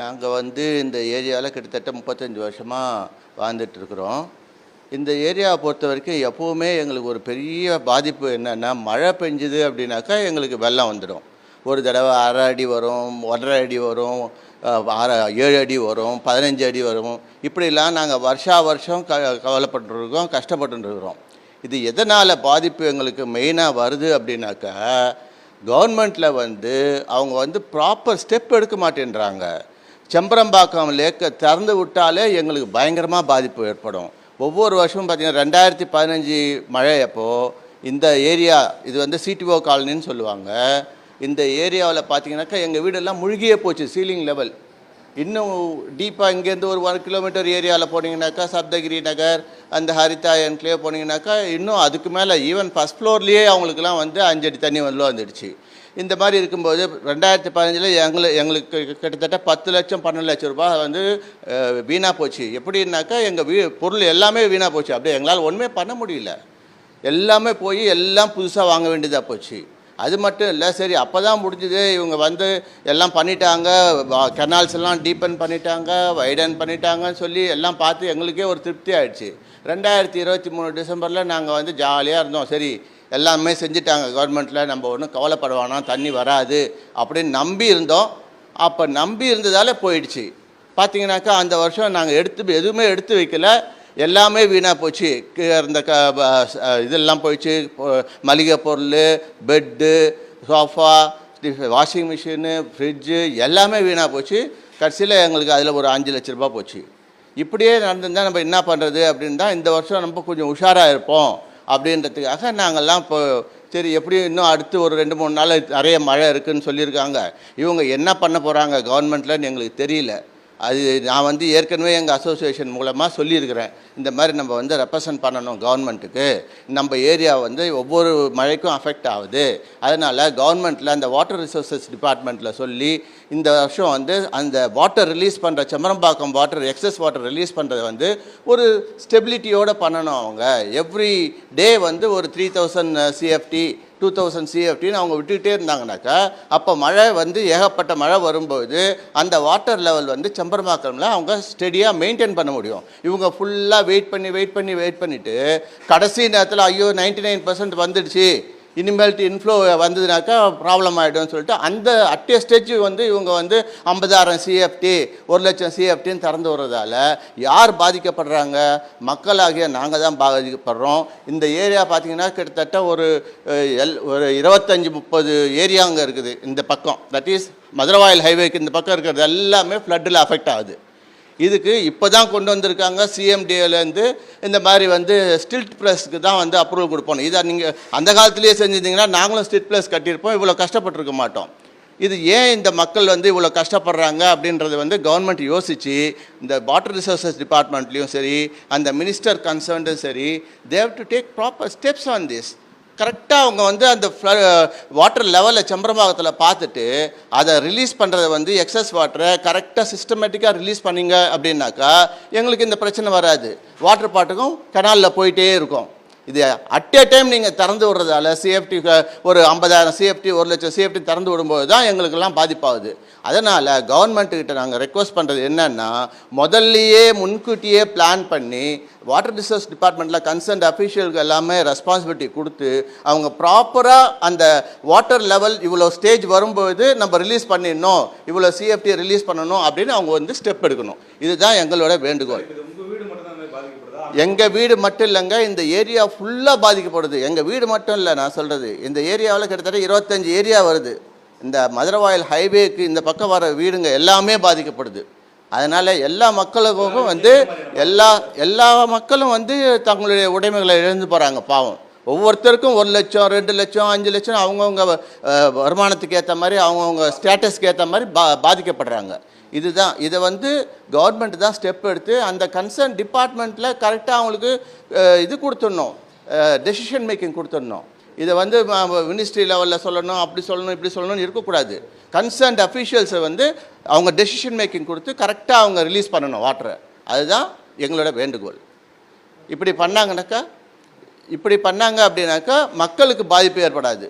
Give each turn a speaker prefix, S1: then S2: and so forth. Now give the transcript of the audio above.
S1: நாங்கள் வந்து இந்த ஏரியாவில் கிட்டத்தட்ட முப்பத்தஞ்சு வருஷமாக வாழ்ந்துட்டுருக்குறோம் இந்த ஏரியாவை பொறுத்த வரைக்கும் எப்போவுமே எங்களுக்கு ஒரு பெரிய பாதிப்பு என்னென்னா மழை பெஞ்சுது அப்படின்னாக்கா எங்களுக்கு வெள்ளம் வந்துடும் ஒரு தடவை அரை அடி வரும் ஒன்றரை அடி வரும் அரை ஆறு ஏழு அடி வரும் பதினஞ்சு அடி வரும். இப்படிலாம் நாங்கள் வருஷா வருஷம் க கவலைப்பட்டுருக்கோம் கஷ்டப்பட்டுருக்குறோம். இது எதனால் பாதிப்பு எங்களுக்கு மெயினாக வருது அப்படின்னாக்கா கவர்மெண்ட்டில் வந்து அவங்க வந்து ப்ராப்பர் ஸ்டெப் எடுக்க மாட்டேன்றாங்க. செம்பரம்பாக்கம் லேக்கை திறந்து விட்டாலே எங்களுக்கு பயங்கரமாக பாதிப்பு ஏற்படும். ஒவ்வொரு வருஷமும் பார்த்திங்கன்னா ரெண்டாயிரத்தி பதினஞ்சு மழை அப்போது இந்த ஏரியா இது வந்து சிடிஓ காலனின்னு சொல்லுவாங்க. இந்த ஏரியாவில் பார்த்தீங்கன்னாக்கா எங்கள் வீடெல்லாம் முழுகியே போச்சு சீலிங் லெவல் இன்னும் டீப்பாக இங்கேருந்து ஒரு ஒன் கிலோமீட்டர் ஏரியாவில் போனீங்கன்னாக்கா சப்தகிரி நகர் அந்த ஹரிதா என்க்ளேவ் போனீங்கன்னாக்கா இன்னும் அதுக்கு மேலே ஈவன் ஃபஸ்ட் ஃப்ளோர்லேயே அவங்களுக்குலாம் வந்து அஞ்சடி தண்ணி வந்து வந்துடுச்சு இந்த மாதிரி இருக்கும்போது ரெண்டாயிரத்தி பதினஞ்சில் எங்களை எங்களுக்கு கிட்டத்தட்ட பத்து லட்சம் பன்னெண்டு லட்சம் ரூபாய் வந்து வீணாக போச்சு. எப்படின்னாக்கா எங்கள் வீ பொருள் எல்லாமே வீணாக போச்சு. அப்படியே எங்களால் ஒன்றுமே பண்ண முடியல. எல்லாமே போய் எல்லாம் புதுசாக வாங்க வேண்டியதாக போச்சு. அது மட்டும் இல்லை சரி அப்போ தான் முடிஞ்சுது. இவங்க வந்து எல்லாம் பண்ணிட்டாங்க. கெனால்ஸ் எல்லாம் டீப்பன் பண்ணிட்டாங்க வைடன் பண்ணிட்டாங்கன்னு சொல்லி எல்லாம் பார்த்து எங்களுக்கே ஒரு திருப்தி ஆயிடுச்சு. ரெண்டாயிரத்தி இருபத்தி மூணு டிசம்பரில் நாங்கள் வந்து ஜாலியாக இருந்தோம். சரி எல்லாமே செஞ்சுட்டாங்க கவர்மெண்ட்டில் நம்ம ஒன்றும் கவலைப்படுவானா? தண்ணி வராது அப்படின்னு நம்பி இருந்தோம். அப்போ நம்பி இருந்ததால் போயிடுச்சு. பார்த்தீங்கன்னாக்கா அந்த வருஷம் நாங்கள் எடுத்து எதுவுமே எடுத்து வைக்கல. எல்லாமே வீணாக போச்சு. கீழே இருந்த க ப- இதெல்லாம் போயிடுச்சு. மளிகை பொருள் bed sofa washing machine fridge எல்லாமே வீணாக போச்சு. கடைசியில் எங்களுக்கு அதில் ஒரு அஞ்சு லட்ச ரூபா போச்சு. இப்படியே நடந்திருந்தால் நம்ம என்ன பண்ணுறது அப்படின்னு தான் இந்த வருஷம் நம்ம கொஞ்சம் உஷாராக இருப்போம். அப்படின்றதுக்காக நாங்கள்லாம் இப்போ சரி எப்படி இன்னும் அடுத்து ஒரு ரெண்டு மூணு நாள் நிறைய மழை இருக்குன்னு சொல்லியிருக்காங்க. இவங்க என்ன பண்ண போகிறாங்க கவர்மெண்ட்லன்னு எங்களுக்கு தெரியல. அது நான் வந்து ஏற்கனவே எங்கள் அசோசியேஷன் மூலமாக சொல்லியிருக்கிறேன். இந்த மாதிரி நம்ம வந்து ரெப்ரசன்ட் பண்ணணும் கவர்மெண்ட்டுக்கு நம்ம ஏரியா வந்து ஒவ்வொரு மழைக்கும் அஃபெக்ட் ஆகுது. அதனால் கவர்மெண்ட்டில் அந்த வாட்டர் ரிசோர்சஸ் டிபார்ட்மெண்ட்டில் சொல்லி இந்த வருஷம் வந்து அந்த வாட்டர் ரிலீஸ் பண்ணுற Chembarambakkam water excess water release பண்ணுறது வந்து ஒரு ஸ்டெபிலிட்டியோடு பண்ணணும் அவங்க. எவ்ரி டே வந்து ஒரு three thousand CFT two thousand சிஎஃப்டின்னு அவங்க விட்டுக்கிட்டே இருந்தாங்கனாக்கா அப்போ மழை வந்து ஏகப்பட்ட மழை வரும்போது அந்த வாட்டர் லெவல் வந்து செம்பரமாக்கம்ல அவங்க ஸ்டெடியாக மெயின்டைன் பண்ண முடியும். இவங்க ஃபுல்லாக வெயிட் பண்ணி வெயிட் பண்ணி வெயிட் பண்ணிவிட்டு கடைசி நேரத்தில் ஐயோ நைன்டி நைன் பர்சன்ட் வந்துடுச்சு. இனிமேல்ட்டு இன்ஃப்ளோ வந்ததுனாக்கா ப்ராப்ளம் ஆகிடும்னு சொல்லிட்டு அந்த அட்டே ஸ்டேஜ் வந்து இவங்க வந்து ஐம்பதாயிரம் சிஎஃப்டி ஒரு லட்சம் சிஎஃப்டின்னு திறந்து வர்றதால யார் பாதிக்கப்படுறாங்க? மக்களாகிய நாங்கள் தான் பாதிக்கப்படுறோம். இந்த ஏரியா பார்த்தீங்கன்னா கிட்டத்தட்ட ஒரு எல் ஒரு இருபத்தஞ்சி முப்பது ஏரியா அங்கே இருக்குது. இந்த பக்கம். தட் இஸ் மதுரவாயில் ஹைவேக்கு இந்த பக்கம் இருக்கிறது எல்லாமே ஃப்ளட்டில் அஃபெக்ட் ஆகுது. இதுக்கு இப்போ தான் கொண்டு வந்திருக்காங்க சிஎம்டிஏலேருந்து இந்த மாதிரி வந்து ஸ்டில்ட் ப்ளஸ்க்கு தான் வந்து அப்ரூவல் கொடுப்போம். இதை நீங்கள் அந்த காலத்திலேயே செஞ்சிருந்தீங்கன்னா நாங்களும் ஸ்டில்ட் ப்ளஸ் கட்டியிருப்போம். இவ்வளோ கஷ்டப்பட்டிருக்க மாட்டோம். இது ஏன் இந்த மக்கள் வந்து இவ்வளோ கஷ்டப்படுறாங்க அப்படின்றது வந்து கவர்மெண்ட் யோசித்து இந்த வாட்டர் ரிசோர்ஸஸ் டிபார்ட்மெண்ட்லேயும் சரி அந்த மினிஸ்டர் கன்சர்ன்டும் சரி they've to take proper steps on this கரெக்டாக அவங்க வந்து அந்த வாட்டர் லெவலில் செம்பரம்பாகத்தில் பார்த்துட்டு அதை ரிலீஸ் பண்ணுறத வந்து எக்ஸஸ் வாட்டரை கரெக்டாக சிஸ்டமேட்டிக்காக ரிலீஸ் பண்ணிங்க அப்படின்னாக்கா எங்களுக்கு இந்த பிரச்சனை வராது. வாட்டர் பாட்டுக்கும் கனாலில் போயிட்டே இருக்கும். இது அட் ஏ டைம் நீங்கள் திறந்து விடுறதால சிஎஃப்டி ஒரு ஐம்பதாயிரம் சிஎஃப்டி ஒரு லட்சம் சிஎஃப்டி திறந்து விடும்போது தான் எங்களுக்கெல்லாம் பாதிப்பாகுது. அதனால் கவர்மெண்ட்டுக்கிட்ட நாங்கள் ரெக்வஸ்ட் பண்ணுறது என்னென்னா முதல்லையே முன்கூட்டியே பிளான் பண்ணி வாட்டர் ரிசோர்ஸ் டிபார்ட்மெண்ட்டில் கன்சர்ன்ட் அஃபீஷியலுக்கு எல்லாமே ரெஸ்பான்சிபிலிட்டி கொடுத்து அவங்க ப்ராப்பராக அந்த வாட்டர் லெவல் இவ்வளோ ஸ்டேஜ் வரும்போது நம்ம ரிலீஸ் பண்ணிடணும் இவ்வளோ சிஎஃப்டி ரிலீஸ் பண்ணணும் அப்படின்னு அவங்க வந்து ஸ்டெப் எடுக்கணும். இதுதான் எங்களோட வேண்டுகோள்
S2: இது உங்க வீடு மட்டும் தான் பாதிக்கப்படுதா
S1: எங்கள் வீடு மட்டும் இல்லைங்க இந்த ஏரியா ஃபுல்லாக பாதிக்கப்படுது. எங்கள் வீடு மட்டும் இல்லை நான் சொல்கிறது இந்த ஏரியாவில் கிட்டத்தட்ட இருபத்தஞ்சி ஏரியா வருது. இந்த மதுரவாயல் ஹைவேக்கு இந்த பக்கம் வர வீடுங்க எல்லாமே பாதிக்கப்படுது. அதனால் எல்லா மக்களுக்கும் வந்து எல்லா எல்லா மக்களும் வந்து தங்களுடைய உடைமைகளை இழந்து போகிறாங்க பாவம். ஒவ்வொருத்தருக்கும் ஒரு லட்சம் ரெண்டு லட்சம் அஞ்சு லட்சம் அவங்கவுங்க வருமானத்துக்கு ஏற்ற மாதிரி அவங்கவுங்க ஸ்டேட்டஸ்க்கு ஏற்ற மாதிரி பா பாதிக்கப்படுறாங்க. இதுதான். இதை வந்து கவர்மெண்ட் தான் ஸ்டெப் எடுத்து அந்த கன்சர்ன் டிபார்ட்மெண்ட்டில் கரெக்டாக அவங்களுக்கு இது கொடுத்துடணும். டெசிஷன் மேக்கிங் கொடுத்துடணும். இதை வந்து மினிஸ்ட்ரி லெவலில் சொல்லணும் அப்படி சொல்லணும் இப்படி சொல்லணும்னு இருக்கக்கூடாது. கன்சர்ன்ட் அஃபீஷியல்ஸை வந்து அவங்க டெசிஷன் மேக்கிங் கொடுத்து கரெக்டாக அவங்க ரிலீஸ் பண்ணணும் வாட்டரை அதுதான் எங்களோட வேண்டுகோள். இப்படி பண்ணாங்கனாக்கா இப்படி பண்ணாங்க அப்படின்னாக்கா மக்களுக்கு பாதிப்பு ஏற்படாது.